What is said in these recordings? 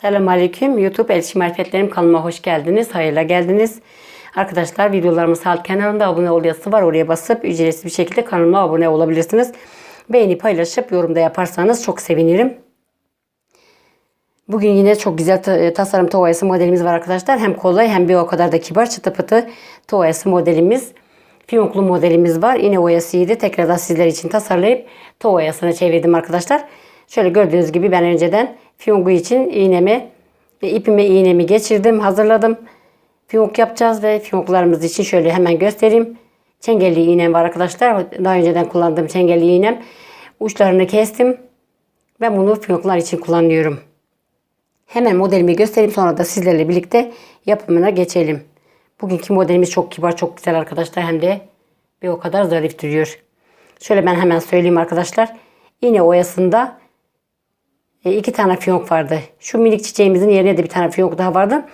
Selamun Aleyküm. YouTube El Marifetlerim kanalıma hoş geldiniz. Hayırla geldiniz. Arkadaşlar videolarımın sağ alt kenarında abone ol yazısı var. Oraya basıp ücretsiz bir şekilde kanalıma abone olabilirsiniz. Beğeni paylaşıp yorumda yaparsanız çok sevinirim. Bugün yine çok güzel ta- tasarım tovayası modelimiz var arkadaşlar. Hem kolay hem bir o kadar da kibar çıtı pıtı tovayası modelimiz. Fiyonklu modelimiz var. İğne oyasıydı. Tekrardan sizler için tasarlayıp tovayasına çevirdim arkadaşlar. Şöyle gördüğünüz gibi ben önceden fiyongu için iğnemi, ve ipime iğnemi geçirdim, hazırladım. Fiyonk yapacağız ve fiyonklarımız için şöyle hemen göstereyim. Çengelli iğnem var arkadaşlar. Daha önceden kullandığım çengelli iğnem. Uçlarını kestim. Ben bunu fiyonklar için kullanıyorum. Hemen modelimi göstereyim sonra da sizlerle birlikte yapımına geçelim. Bugünkü modelimiz çok kibar, çok güzel arkadaşlar. Hem de bir o kadar zarif duruyor. Şöyle ben hemen söyleyeyim arkadaşlar. İğne oyasında e, iki tane fiyonk vardı. Şu minik çiçeğimizin yerine de bir tane fiyonk daha vardı.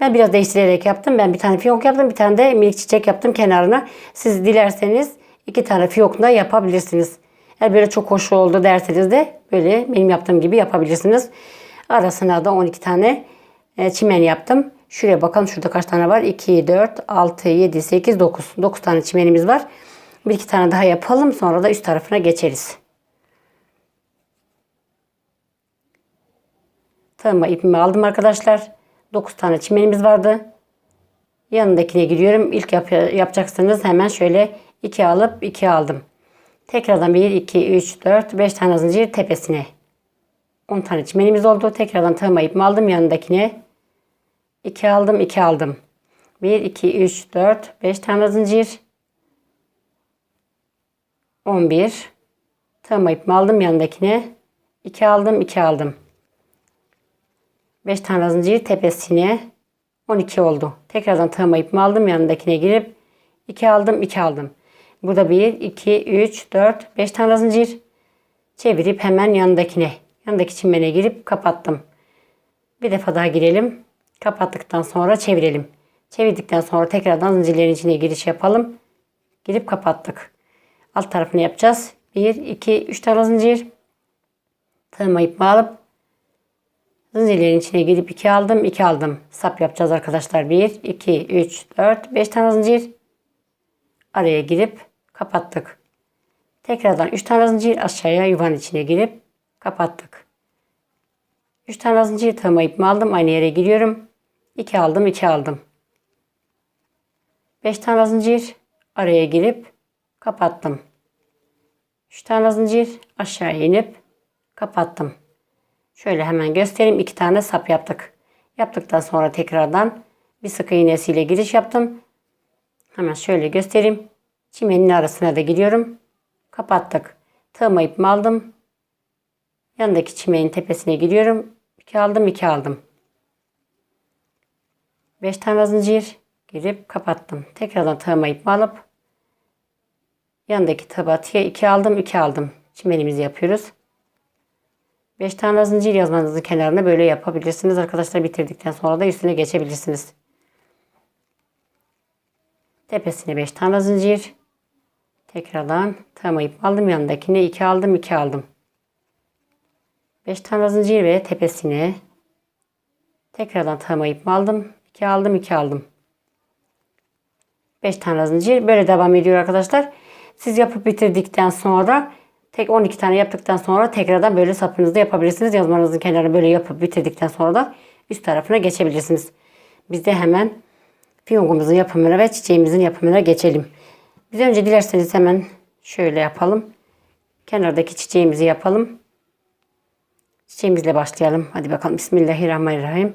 Ben biraz değiştirerek yaptım. Ben bir tane fiyonk yaptım. Bir tane de minik çiçek yaptım kenarına. Siz dilerseniz iki tane fiyonk da yapabilirsiniz. Eğer böyle çok hoş oldu derseniz de böyle benim yaptığım gibi yapabilirsiniz. Arasına da 12 tane e, çimen yaptım. Şuraya bakalım şurada kaç tane var? 2, 4, 6, 7, 8, 9. 9 tane çimenimiz var. Bir iki tane daha yapalım. Sonra da üst tarafına geçeriz. Tığıma ipimi aldım arkadaşlar. 9 tane çimenimiz vardı. Yanındakine giriyorum. İlk yap yapacaksınız hemen şöyle 2 alıp 2 aldım. Tekrardan 1, 2, 3, 4, 5 tane zincir tepesine. 10 tane çimenimiz oldu. Tekrardan tığıma ipimi aldım yanındakine. 2 aldım 2 aldım. 1, 2, 3, 4, 5 tane zincir. 11. Tığıma ipimi aldım yanındakine. 2 aldım 2 aldım. 5 tane zincir tepesine 12 oldu. Tekrardan tığıma ipimi aldım yanındakine girip 2 aldım 2 aldım. Burada 1, 2, 3, 4, 5 tane zincir çevirip hemen yanındakine yanındaki çimene girip kapattım. Bir defa daha girelim. Kapattıktan sonra çevirelim. Çevirdikten sonra tekrardan zincirlerin içine giriş yapalım. Girip kapattık. Alt tarafını yapacağız. 1, 2, 3 tane zincir. Tığıma ipimi alıp Zincirlerin içine girip 2 aldım, 2 aldım. Sap yapacağız arkadaşlar. 1, 2, 3, 4, 5 tane zincir. Araya girip kapattık. Tekrardan 3 tane zincir aşağıya yuvanın içine girip kapattık. 3 tane zincir tığıma ipimi aldım. Aynı yere giriyorum. 2 aldım, 2 aldım. 5 tane zincir araya girip kapattım. 3 tane zincir aşağıya inip kapattım. Şöyle hemen göstereyim. iki tane sap yaptık. Yaptıktan sonra tekrardan bir sık iğnesiyle giriş yaptım. Hemen şöyle göstereyim. Çimenin arasına da giriyorum. Kapattık. Tığıma ipimi aldım. Yanındaki çimenin tepesine giriyorum. 2 aldım 2 aldım. 5 tane zincir girip kapattım. Tekrardan tığıma ipimi alıp yanındaki tabatiye 2 aldım 2 aldım. Çimenimizi yapıyoruz. 5 tane zincir yazmanızın kenarına böyle yapabilirsiniz. Arkadaşlar bitirdikten sonra da üstüne geçebilirsiniz. Tepesine 5 tane zincir. Tekrardan tığıma ip aldım. Yanındakine 2 aldım 2 aldım. 5 tane zincir ve tepesine tekrardan tığıma ip aldım. 2 aldım 2 aldım. 5 tane zincir. Böyle devam ediyor arkadaşlar. Siz yapıp bitirdikten sonra Tek 12 tane yaptıktan sonra tekrardan böyle sapınızda yapabilirsiniz. Yazmanızın kenarını böyle yapıp bitirdikten sonra da üst tarafına geçebilirsiniz. Biz de hemen fiyongumuzun yapımına ve çiçeğimizin yapımına geçelim. Biz önce dilerseniz hemen şöyle yapalım. Kenardaki çiçeğimizi yapalım. Çiçeğimizle başlayalım. Hadi bakalım. Bismillahirrahmanirrahim.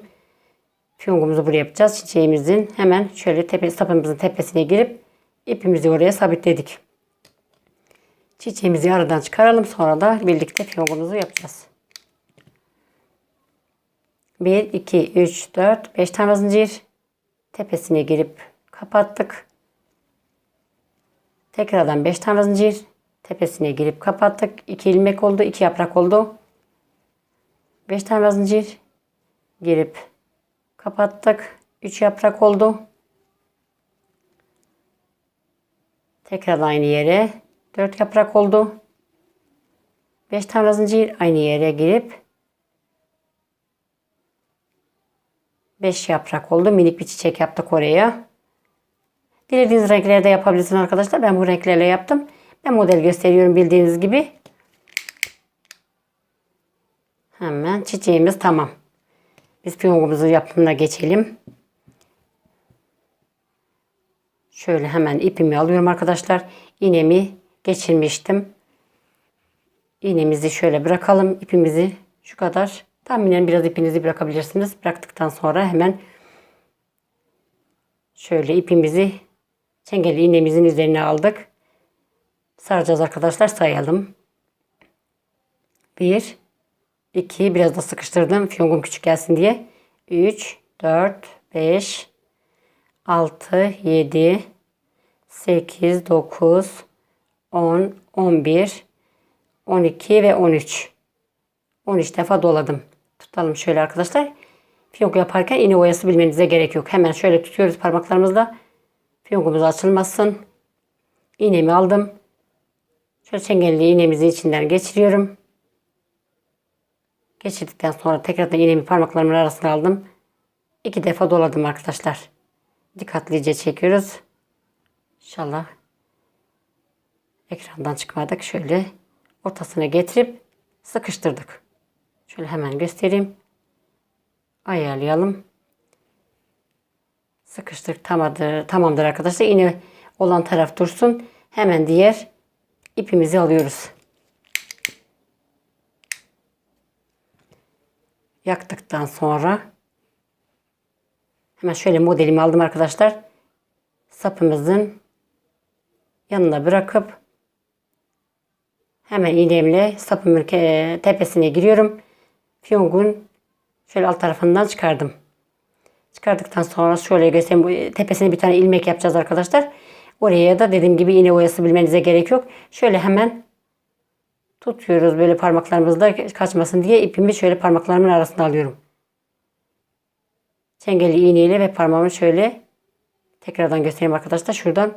Fiyongumuzu buraya yapacağız. Çiçeğimizin hemen şöyle tepe, sapımızın tepesine girip ipimizi oraya sabitledik. Çiçeğimizi aradan çıkaralım. Sonra da birlikte fiyongumuzu yapacağız. 1, 2, 3, 4, 5 tane zincir. Tepesine girip kapattık. Tekrardan 5 tane zincir. Tepesine girip kapattık. 2 ilmek oldu. 2 yaprak oldu. 5 tane zincir. Girip kapattık. 3 yaprak oldu. Tekrar aynı yere 4 yaprak oldu. 5 tane aynı yere girip 5 yaprak oldu. Minik bir çiçek yaptık oraya. Dilediğiniz renklerde yapabilirsiniz arkadaşlar. Ben bu renklerle yaptım. Ben model gösteriyorum bildiğiniz gibi. Hemen çiçeğimiz tamam. Biz piyongumuzu yapımına geçelim. Şöyle hemen ipimi alıyorum arkadaşlar. İğnemi geçirmiştim. İğnemizi şöyle bırakalım. İpimizi şu kadar. Tahminen biraz ipinizi bırakabilirsiniz. Bıraktıktan sonra hemen şöyle ipimizi çengeli iğnemizin üzerine aldık. Saracağız arkadaşlar sayalım. 1 2 biraz da sıkıştırdım fiyongum küçük gelsin diye. 3 4 5 6 7 8 9 10 11 12 ve 13 13 defa doladım. Tutalım şöyle arkadaşlar. Fiyonk yaparken iğne oyası bilmenize gerek yok. Hemen şöyle tutuyoruz parmaklarımızla. Fiyonkumuz açılmasın. İğnemi aldım. Şöyle çengelli iğnemizin içinden geçiriyorum. Geçirdikten sonra tekrardan iğnemi parmaklarımın arasına aldım. İki defa doladım arkadaşlar. Dikkatlice çekiyoruz. İnşallah ekrandan çıkmadık. Şöyle ortasına getirip sıkıştırdık. Şöyle hemen göstereyim. Ayarlayalım. Sıkıştırdık tamamdır, tamamdır arkadaşlar. Yine olan taraf dursun. Hemen diğer ipimizi alıyoruz. Yaktıktan sonra hemen şöyle modelimi aldım arkadaşlar. Sapımızın yanına bırakıp hemen iğnemle sapımın tepesine giriyorum. Fiyongun şöyle alt tarafından çıkardım. Çıkardıktan sonra şöyle göstereyim. Bu Tepesine bir tane ilmek yapacağız arkadaşlar. Oraya da dediğim gibi iğne oyası bilmenize gerek yok. Şöyle hemen tutuyoruz böyle parmaklarımızda kaçmasın diye ipimi şöyle parmaklarımın arasına alıyorum. Çengeli iğneyle ve parmağımı şöyle tekrardan göstereyim arkadaşlar. Şuradan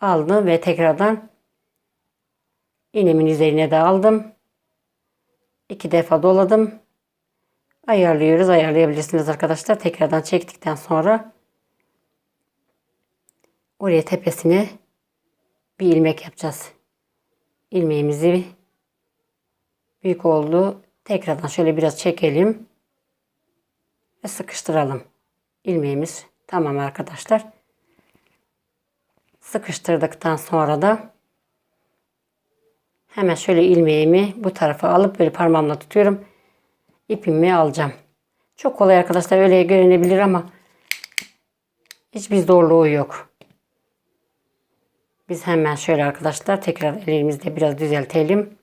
aldım ve tekrardan iğnemin üzerine de aldım. İki defa doladım. Ayarlıyoruz. Ayarlayabilirsiniz arkadaşlar. Tekrardan çektikten sonra oraya tepesine bir ilmek yapacağız. İlmeğimizi büyük oldu. Tekrardan şöyle biraz çekelim ve sıkıştıralım. İlmeğimiz tamam arkadaşlar. Sıkıştırdıktan sonra da hemen şöyle ilmeğimi bu tarafa alıp böyle parmağımla tutuyorum. İpimi alacağım. Çok kolay arkadaşlar öyle görünebilir ama hiçbir zorluğu yok. Biz hemen şöyle arkadaşlar tekrar elimizde biraz düzeltelim.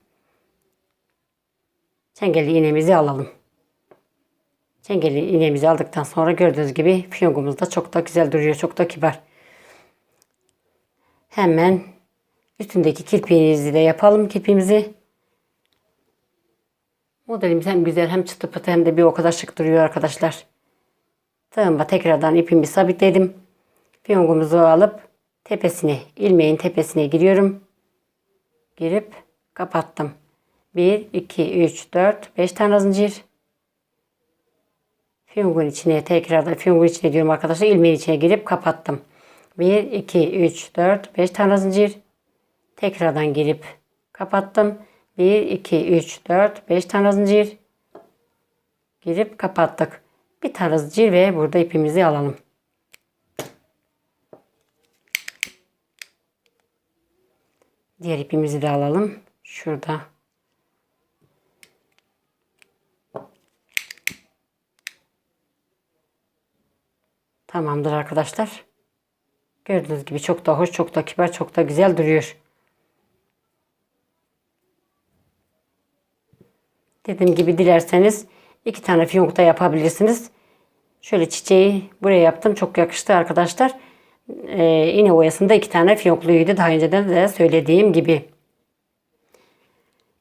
Çengeli iğnemizi alalım. Çengeli iğnemizi aldıktan sonra gördüğünüz gibi fiyongumuz da çok da güzel duruyor. Çok da kibar. Hemen üstündeki kirpiğimizi de yapalım kirpiğimizi. Modelimiz hem güzel hem çıtı pıtı hem de bir o kadar şık duruyor arkadaşlar. Tığıma tekrardan ipimi sabitledim. Fiyongumuzu alıp tepesine, ilmeğin tepesine giriyorum. Girip kapattım. 1, 2, 3, 4, 5 tane zincir. Fiyongun içine tekrardan fiyongun içine diyorum arkadaşlar. ilmeğin içine girip kapattım. 1, 2, 3, 4, 5 tane zincir. Tekrardan girip kapattım. 1, 2, 3, 4, 5 tane zincir. Girip kapattık. Bir tane zincir ve burada ipimizi alalım. Diğer ipimizi de alalım. Şurada. Tamamdır arkadaşlar. Gördüğünüz gibi çok da hoş, çok da kibar, çok da güzel duruyor. Dediğim gibi dilerseniz iki tane fiyonk da yapabilirsiniz. Şöyle çiçeği buraya yaptım. Çok yakıştı arkadaşlar. Ee, iğne oyasında iki tane fiyonkluydu. Daha önceden de söylediğim gibi.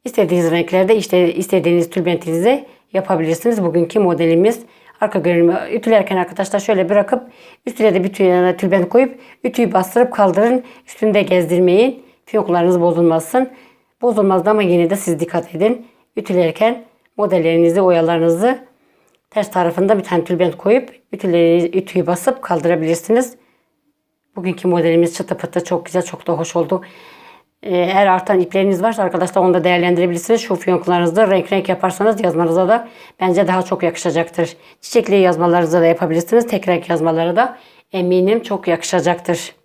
İstediğiniz renklerde işte istediğiniz tülbentinize yapabilirsiniz. Bugünkü modelimiz arka görünümü ütülerken arkadaşlar şöyle bırakıp üstüne de bir tüy- tülbent koyup ütüyü bastırıp kaldırın. Üstünde gezdirmeyin. Fiyonklarınız bozulmasın. Bozulmaz ama yine de siz dikkat edin. Ütülerken modellerinizi, oyalarınızı Ters tarafında bir tane tülbent koyup ütüleri, ütüyü basıp kaldırabilirsiniz. Bugünkü modelimiz çıtı pıtı çok güzel, çok da hoş oldu. Ee, Eğer artan ipleriniz varsa arkadaşlar onu da değerlendirebilirsiniz. Şu fiyonklarınızda renk renk yaparsanız yazmanıza da bence daha çok yakışacaktır. Çiçekli yazmalarınızı da yapabilirsiniz. Tek renk yazmaları da eminim çok yakışacaktır.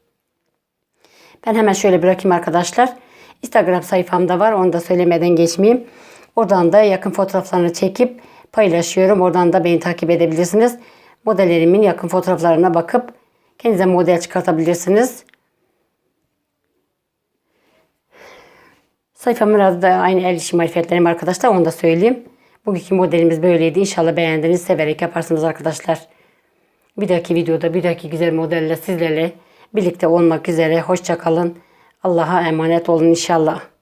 Ben hemen şöyle bırakayım arkadaşlar. Instagram sayfamda var. Onu da söylemeden geçmeyeyim. Oradan da yakın fotoğraflarını çekip paylaşıyorum. Oradan da beni takip edebilirsiniz. Modellerimin yakın fotoğraflarına bakıp kendinize model çıkartabilirsiniz. Sayfamın adı da aynı el işi marifetlerim arkadaşlar. Onu da söyleyeyim. Bugünkü modelimiz böyleydi. İnşallah beğendiniz. Severek yaparsınız arkadaşlar. Bir dahaki videoda bir dahaki güzel modelle sizlerle birlikte olmak üzere. Hoşça kalın. Allah'a emanet olun inşallah.